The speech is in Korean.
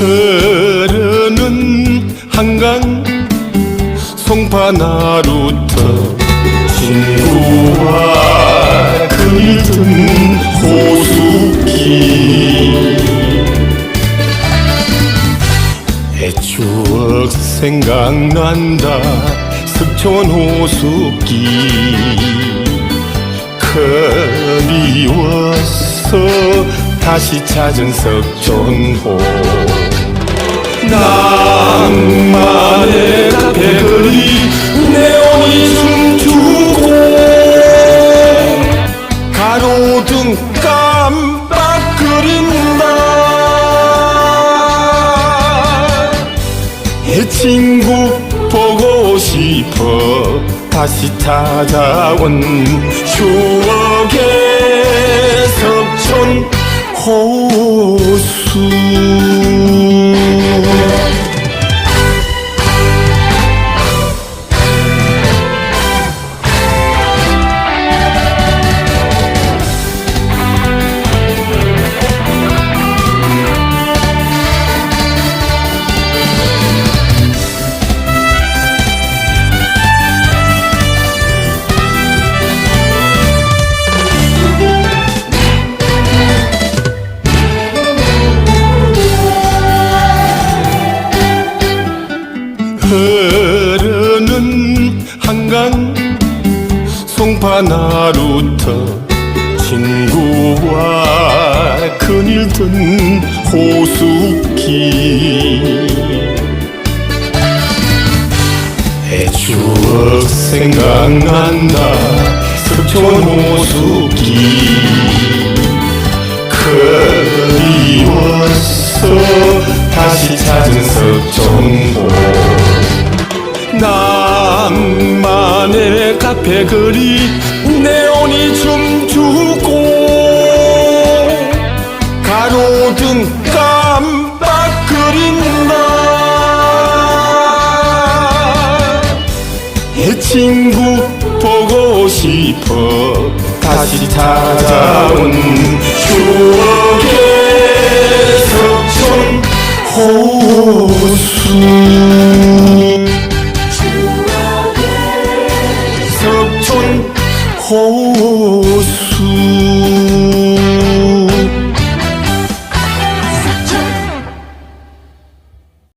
흐르는 한강 송파나루터 친구와 그리던 호수길 내 추억 생각난다 석촌 호수길 그리워서 다시 찾은 석촌호 낭만의 카페들이 네온이 춤추고 가로등 깜빡거린다. 내 친구 보고 싶어 다시 찾아온 추 흐르는 한강 송파나루터 친구와 그늘 든 호수길 내 추억 생각난다 석촌 호수길 낭만의 카페 거리 네온이 춤추고 가로등 깜빡거린다. 내 친구 보고 싶어 다시 찾아온 추억의 석촌 호수